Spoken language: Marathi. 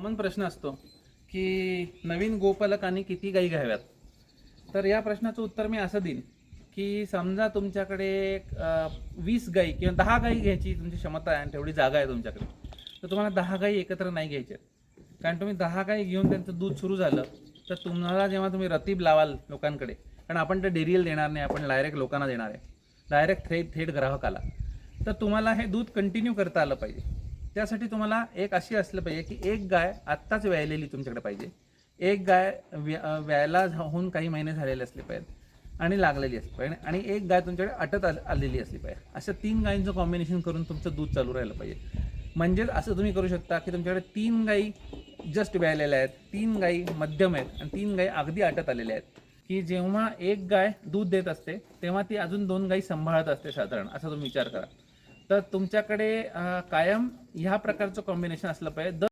कॉमन प्रश्न असतो की नवीन गोपालकांनी किती गायी घ्याव्यात? तर या प्रश्नाचं उत्तर मी असं देईन की समजा तुमच्याकडे वीस गायी किंवा दहा गायी घ्यायची तुमची क्षमता आहे आणि तेवढी जागा आहे तुमच्याकडे तर तुम्हाला दहा गायी एकत्र नाही घ्यायच्या कारण तुम्ही दहा गायी घेऊन त्यांचं दूध सुरू झालं तर तुम्हाला जेव्हा तुम्ही रतीब लावाल लोकांकडे कारण आपण ते डेअरीला देणार नाही आपण डायरेक्ट लोकांना देणार आहे डायरेक्ट थेट थेट ग्राहकाला तर तुम्हाला हे दूध कंटिन्यू करता आलं पाहिजे. त्यासाठी तुम्हाला एक अशी असलं पाहिजे की एक गाय आत्ताच व्यायलेली तुमच्याकडे पाहिजे. एक गाय व्या- व्यायला होऊन काही महिने झालेले असले पाहिजेत आणि लागलेली असली पाहिजे आणि एक गाय तुमच्याकडे अटत आलेली असली पाहिजे. अशा तीन गायींचं कॉम्बिनेशन करून तुमचं दूध चालू राहिलं पाहिजे. म्हणजेच असं तुम्ही करू शकता की तुमच्याकडे तीन गायी जस्ट व्यायलेल्या आहेत तीन गायी मध्यम आहेत आणि तीन गायी अगदी आटत आलेल्या आहेत. की जेव्हा एक गाय दूध देत असते तेव्हा ती अजून दोन गायी सांभाळत असते साधारण असा तुम्ही विचार करा. तर तुमच्याकडे कायम ह्या प्रकारचं कॉम्बिनेशन असलं पाहिजे. दर